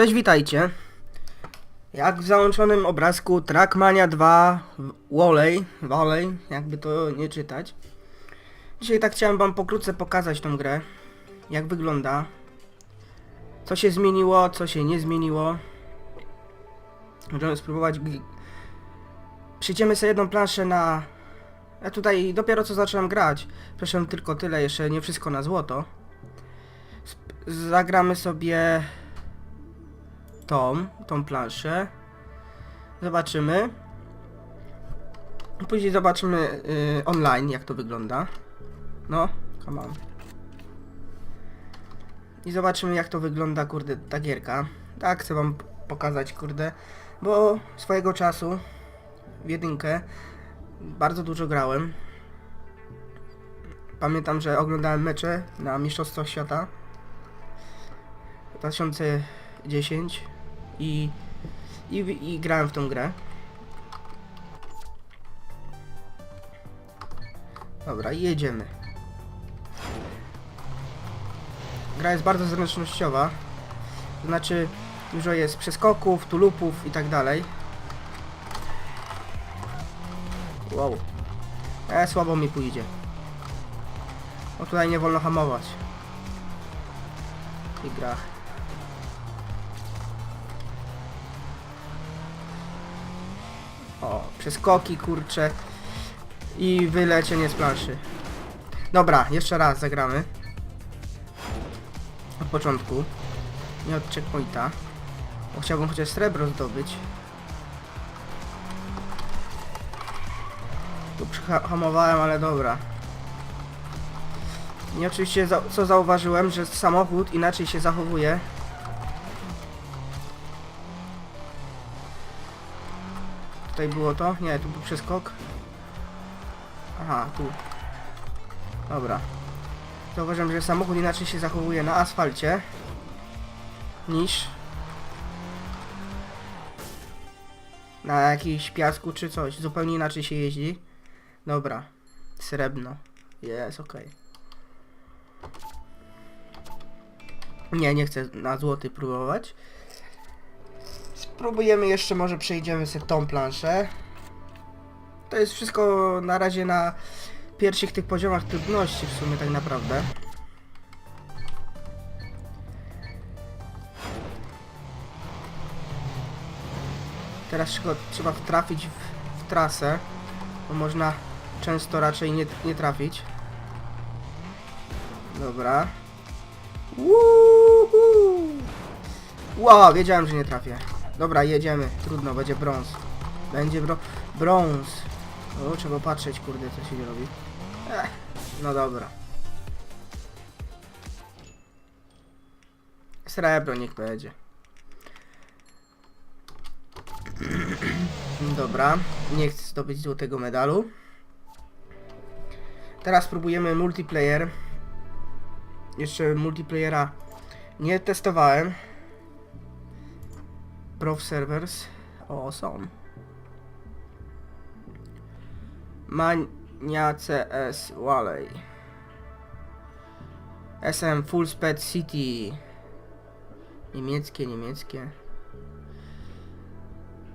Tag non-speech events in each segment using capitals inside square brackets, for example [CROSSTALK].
Cześć, witajcie. Jak w załączonym obrazku Trackmania 2 Walley, Walley, jakby to nie czytać. Dzisiaj tak chciałem wam pokrótce pokazać tą grę. Jak wygląda. Co się zmieniło, co się nie zmieniło. Możemy spróbować... Przyjdziemy sobie jedną planszę na... Ja tutaj dopiero co zacząłem grać. Przeszedłem tylko tyle, jeszcze nie wszystko na złoto. Zagramy sobie tą, tą planszę. Zobaczymy. Później zobaczymy y, online, jak to wygląda. No, come on. I zobaczymy, jak to wygląda, kurde, ta gierka. Tak, chcę wam pokazać, kurde, bo swojego czasu w jedynkę bardzo dużo grałem. Pamiętam, że oglądałem mecze na Mistrzostwach Świata 2010 i, i, i grałem w tą grę. Dobra, jedziemy. Gra jest bardzo zręcznościowa. To znaczy, dużo jest przeskoków, tulupów i tak dalej. Wow. E, słabo mi pójdzie. O, tutaj nie wolno hamować. I grach. O, przeskoki, kurcze. I wylecienie z planszy. Dobra, jeszcze raz zagramy. Od początku. Nie od checkpointa. Bo chciałbym chociaż srebro zdobyć. Tu przyhamowałem, ale dobra. I oczywiście za co zauważyłem, że samochód inaczej się zachowuje. Tutaj było to? Nie, tu był przeskok. Aha, tu. Dobra. Zauważyłem, że samochód inaczej się zachowuje na asfalcie niż na jakimś piasku czy coś. Zupełnie inaczej się jeździ. Dobra. Srebrno. Jest, okej. Nie, nie chcę na złoty próbować. Spróbujemy jeszcze, może przejdziemy sobie tą planszę. To jest wszystko na razie na pierwszych tych poziomach trudności w sumie tak naprawdę. Teraz trzeba, trzeba trafić w, w trasę, bo można często raczej nie, nie trafić. Dobra. Woohoo! Wow, wiedziałem, że nie trafię. Dobra, jedziemy. Trudno, będzie brąz. Będzie bro brąz. O, trzeba patrzeć, kurde, co się robi. Ech, no dobra. Srebro niech będzie. Dobra, nie chcę zdobyć złotego medalu. Teraz spróbujemy multiplayer. Jeszcze multiplayera nie testowałem. Prof servers. O, są. Mania CS Walley. SM Full Spec City. Niemieckie, niemieckie.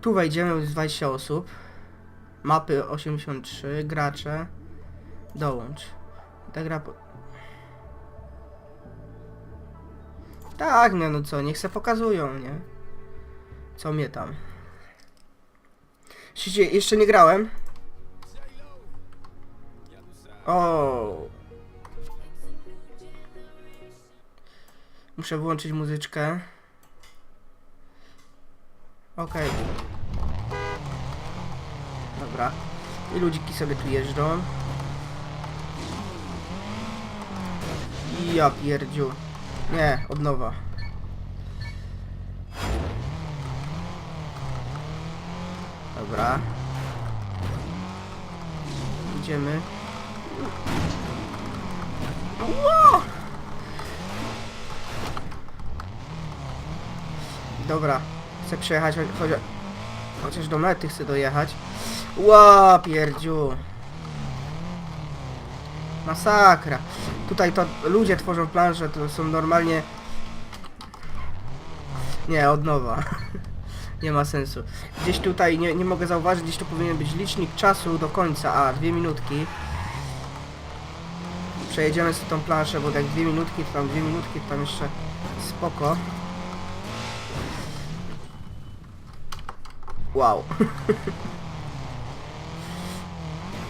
Tu wejdziemy z 20 osób. Mapy 83, gracze. Dołącz. Ta gra po... Tak, no, no co, niech se pokazują, nie? Co mnie tam. Słuchajcie, jeszcze nie grałem. O. Muszę wyłączyć muzyczkę. Okej. Dobra. I ludziki sobie tu jeżdżą. I ja pierdziu. Nie, od nowa. Dobra. Idziemy. Ło! Dobra, chcę przejechać cho- chociaż, chociaż do mety chcę dojechać. Ła, pierdziu. Masakra. Tutaj to ludzie tworzą planże, to są normalnie Nie, od nowa. [LAUGHS] nie ma sensu. Gdzieś tutaj, nie, nie mogę zauważyć, gdzieś tu powinien być licznik czasu do końca. A, dwie minutki. Przejedziemy sobie tą planszę, bo jak dwie minutki, to tam dwie minutki, to tam jeszcze spoko. Wow. [LAUGHS]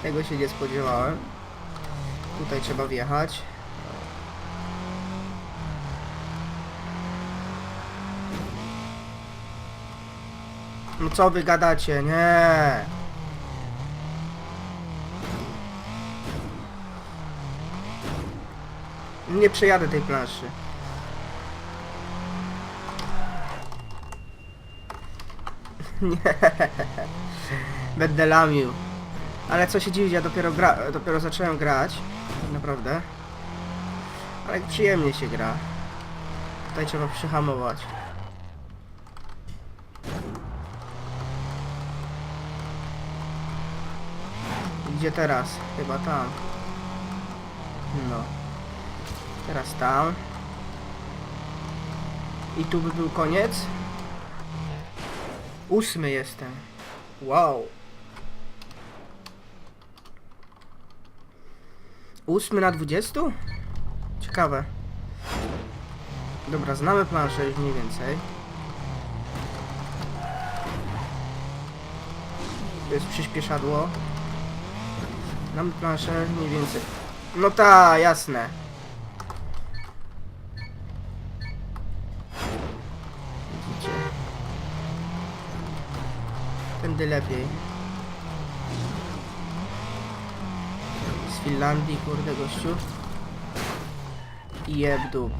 Tego się nie spodziewałem. Tutaj trzeba wjechać. No co wy gadacie? Nie. Nie przejadę tej planszy. [LAUGHS] Nie. Będę lamił. Ale co się dziwić, ja dopiero gra, dopiero zacząłem grać. Naprawdę. Ale przyjemnie się gra. Tutaj trzeba przyhamować. Teraz? Chyba tam. No. Teraz tam. I tu by był koniec. Ósmy jestem. Wow. Ósmy na dwudziestu? Ciekawe. Dobra, znamy planszę już mniej więcej. To jest przyspieszadło. Znamy planszę mniej więcej. No ta, jasne. Widzicie? Tędy lepiej. Z Finlandii, kurde gościu. Jeb dup.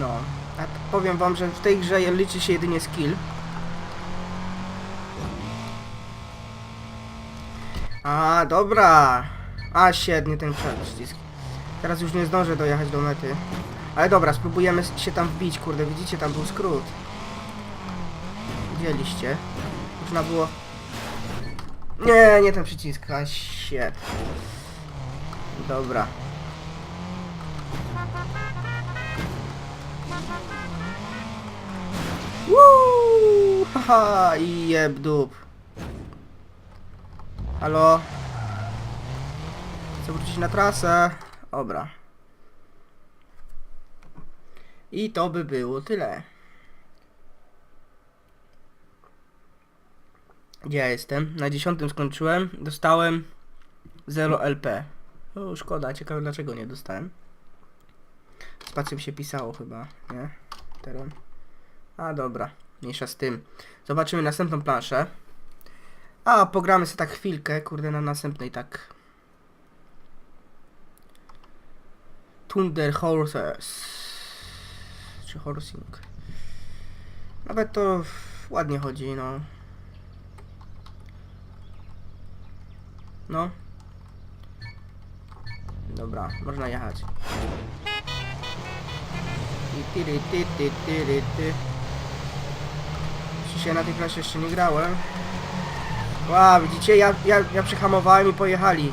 No, a t- powiem wam, że w tej grze liczy się jedynie skill. A, dobra. A, świetnie ten przycisk. Teraz już nie zdążę dojechać do mety. Ale dobra, spróbujemy się tam wbić, kurde, widzicie, tam był skrót. Widzieliście? Można było... Nie, nie ten przycisk, a shit. Dobra. Woo! Haha, i jeb dup. Halo? Chcę wrócić na trasę. Dobra. I to by było tyle. Gdzie ja jestem? Na dziesiątym skończyłem. Dostałem 0 LP. O, szkoda, ciekawe dlaczego nie dostałem. Spacją się pisało chyba, nie? Teraz. A dobra, mniejsza z tym. Zobaczymy następną planszę. A, pogramy sobie tak chwilkę, kurde, na następnej tak. Thunder Horses. Czy Horsing. Nawet to ładnie chodzi, no. No. Dobra, można jechać. I tyry, ty, ty, tyry, ty. Na tej klasie jeszcze nie grałem. Ła, widzicie, ja, ja, ja przyhamowałem i pojechali.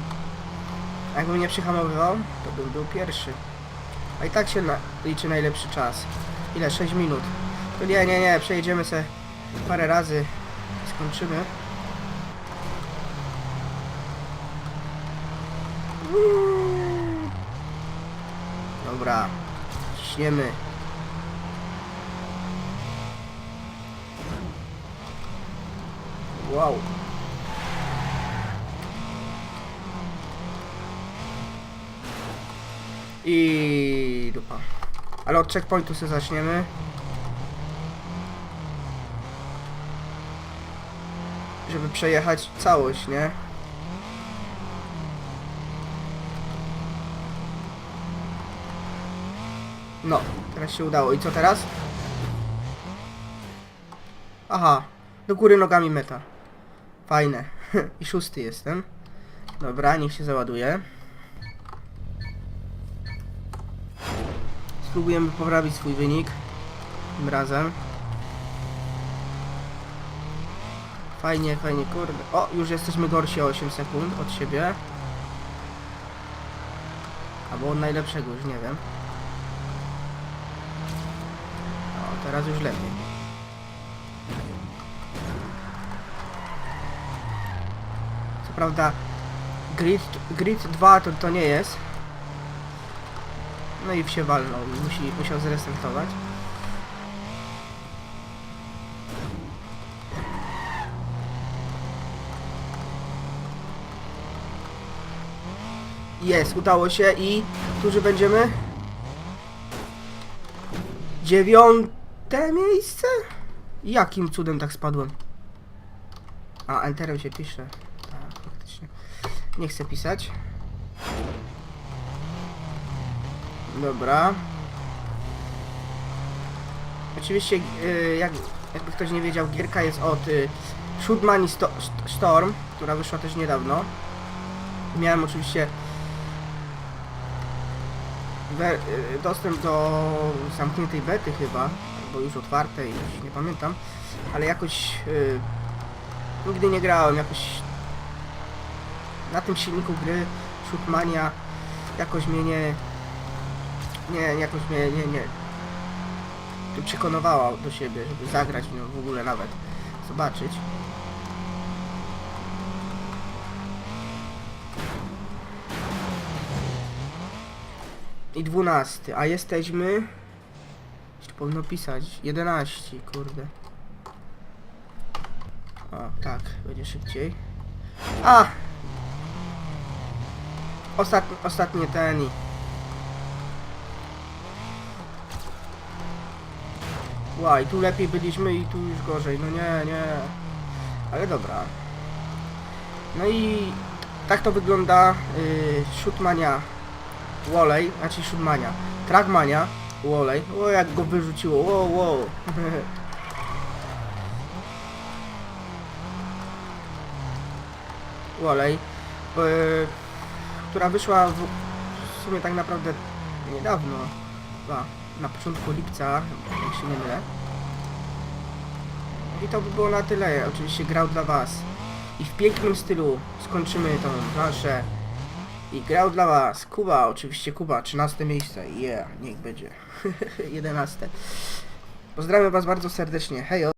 Jakbym nie przyhamowywał, to bym był pierwszy. A i tak się na, liczy najlepszy czas. Ile? 6 minut. To nie, nie, nie, przejedziemy se parę razy. Skończymy. Dobra. Ciśniemy. Wow. I dupa. Ale od checkpointu sobie zaczniemy. Żeby przejechać całość, nie? No, teraz się udało. I co teraz? Aha, do góry nogami meta. Fajne. [LAUGHS] I szósty jestem. Dobra, niech się załaduje. Spróbujemy poprawić swój wynik. Tym razem. Fajnie, fajnie, kurde. O, już jesteśmy gorsi o 8 sekund od siebie. Albo od najlepszego, już nie wiem. O, teraz już lepiej. Prawda Grid, grid 2 to, to nie jest. No i się walnął musi, musiał zrestartować. Jest, udało się i którzy będziemy? Dziewiąte miejsce? Jakim cudem tak spadłem? A, enterem się pisze. Faktycznie. Nie chcę pisać. Dobra. Oczywiście, y, jak, jakby ktoś nie wiedział, gierka jest od y, Money Sto St- Storm, która wyszła też niedawno. Miałem oczywiście we, y, dostęp do zamkniętej bety chyba, albo już otwartej, już nie pamiętam, ale jakoś y, nigdy nie grałem, jakoś na tym silniku gry Shootmania jakoś mnie nie nie, jakoś mnie nie, nie tu przekonywała do siebie, żeby zagrać w nią w ogóle nawet zobaczyć. I 12, a jesteśmy jeszcze powinno pisać 11, kurde. O, tak, będzie szybciej. A! Ostatni, ostatnie ten i... Łaj, tu lepiej byliśmy i tu już gorzej, no nie, nie. Ale dobra. No i tak to wygląda yy, Shootmania Wolej, znaczy Shootmania. Trackmania Wolej. O jak go wyrzuciło, wow, wow. [LAUGHS] Wolej, yy, która wyszła w, w sumie tak naprawdę niedawno, chyba na początku lipca, się nie mylę. I to by było na tyle, oczywiście grał dla was. I w pięknym stylu skończymy tą planszę. I grał dla was Kuba, oczywiście Kuba, 13 miejsce, yeah, niech będzie. [LAUGHS] 11. Pozdrawiam was bardzo serdecznie, hejo.